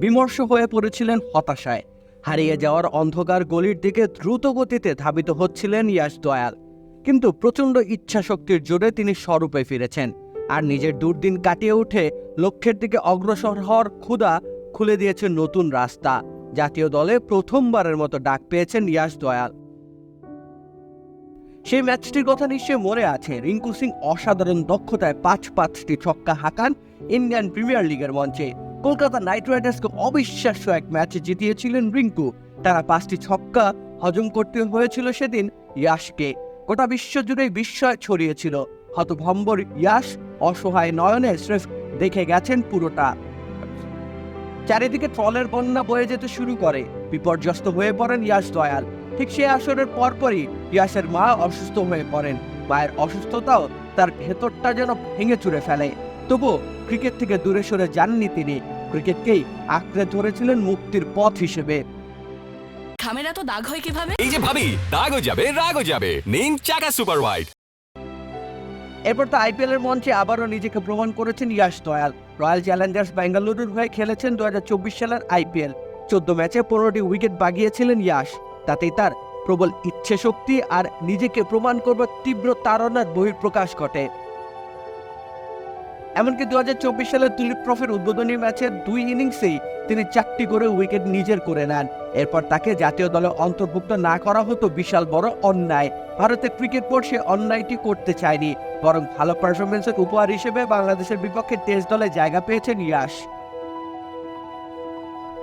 বিমর্ষ হয়ে পড়েছিলেন হতাশায়। হারিয়ে যাওয়ার অন্ধকার গলির দিকে দ্রুত গতিতে ধাবিত হচ্ছিলেন ইয়াশ দয়াল। কিন্তু প্রচণ্ড ইচ্ছাশক্তির জোরে তিনি স্বরূপে ফিরেছেন আর নিজের দুর্দিন কাটিয়ে উঠে লক্ষ্যের দিকে অগ্রসর হওয়ার ক্ষুধা খুলে দিয়েছে নতুন রাস্তা। জাতীয় দলে প্রথমবারের মতো ডাক পেয়েছেন ইয়াশ দয়াল। সেই ম্যাচটির কথা নিশ্চয়ই মনে আছে। রিঙ্কু সিং অসাধারণ দক্ষতায় পাঁচ পাঁচটি ছক্কা হাঁকান ইন্ডিয়ান প্রিমিয়ার লিগের মঞ্চে। কলকাতা নাইট রাইডার্সকে অবিশ্বাস্য এক ম্যাচে জিতিয়েছিলেন রিঙ্কু। তারা পাঁচটি ছক্কা হজম করতে হয়েছিল সেদিন ইয়াশকে। গোটা বিশ্ব জুড়েই বিস্ময় ছড়িয়েছিল। হতভম্বর ইয়াশ, অসহায় নয়নে স্রেফ দেখে গেছেন পুরোটা। চারিদিকে ট্রলের বন্যা বয়ে যেতে শুরু করে। বিপর্যস্ত হয়ে পড়েন ইয়াশ দয়াল। ঠিক সে আসরের পরপরই ইয়াসের মা অসুস্থ হয়ে পড়েন। মায়ের অসুস্থতাও তার ভেতরটা যেন ভেঙে চুরে ফেলে। তবু ক্রিকেট থেকে দূরে সরে যাননি তিনি। ক্রিকেটকেই আঁকড়ে ধরেছিলেন মুক্তির পথ হিসেবে। খামের এত দাগ হয় কীভাবে? এই যে ভাবি দাগও যাবে রাগও যাবে। নিন চাকা সুপার হোয়াইট এরপর তো আইপিএল এর মঞ্চে আবারও নিজেকে প্রমাণ করেছেন ইয়াশ দয়াল। রয়্যাল চ্যালেঞ্জার্স বেঙ্গালুরুর হয়ে খেলেছেন দু হাজার চব্বিশ সালের আইপিএল। চোদ্দ ম্যাচে পনেরোটি উইকেট বাগিয়েছিলেন ইয়াশ। তাতেই তার প্রবল ইচ্ছে শক্তি আর নিজেকে প্রমাণ করবার তীব্র তাড়নার বহিঃপ্রকাশ ঘটে। এমনকি দু সালের দিলীপ ট্রফির উদ্বোধনী ম্যাচের দুই ইনিংসেই তিনি চারটি করে উইকেট নিজের করে নেন। এরপর তাকে জাতীয় দলে অন্তর্ভুক্ত না করা হতো বিশাল বড় অন্যায়। ভারতের ক্রিকেট বোর্ড সে অন্যায়টি করতে চায়নি, বরং ভালো পারফরমেন্সের উপহার হিসেবে বাংলাদেশের বিপক্ষে টেস্ট দলে জায়গা পেয়েছেন ইয়াশ।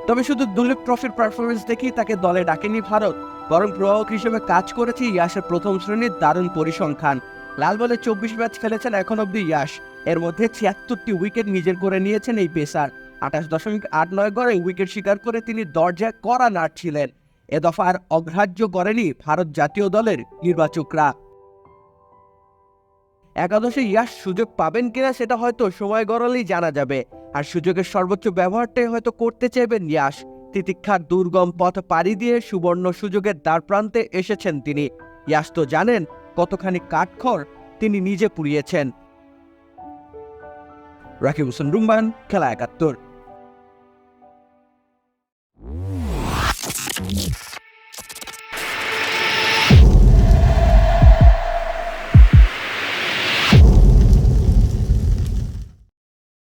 তবে শুধু দুলীপ ট্রফির পারফরমেন্স দেখেই তাকে দলে ডাকেনি ভারত, বরং প্রভাবক হিসেবে কাজ করেছে ইয়াশের প্রথম শ্রেণির দারুণ পরিসংখ্যান। লাল বলে চব্বিশ ম্যাচ খেলেছেন এখন অব্দি ইয়াশ। এর মধ্যে ছিয়াত্তরটি উইকেট নিজের করে নিয়েছেন এই পেসার। আঠাশ দশমিক আট নয় গড়ে উইকেট শিকার করে তিনি দরজায় কড়া নাড়ছিলেন এ দফা আর অগ্রাহ্য করেনি ভারত জাতীয় দলের নির্বাচকরা। একাদশে ইয়াশ সুযোগ পাবেন কিনা সেটা হয়তো সময় গড়ালেই জানা যাবে। আর সুযোগের সর্বোচ্চ ব্যবহারটাই হয়তো করতে চাইবেন ইয়াশ। তিতিক্ষার দুর্গম পথ পাড়ি দিয়ে সুবর্ণ সুযোগের দ্বার প্রান্তে এসেছেন তিনি। ইয়াশ তো জানেন কতখানি কাঠখড় তিনি নিজে পুড়িয়েছেন। রাকিব হোসেন রুম্বান খেলা একাত্তর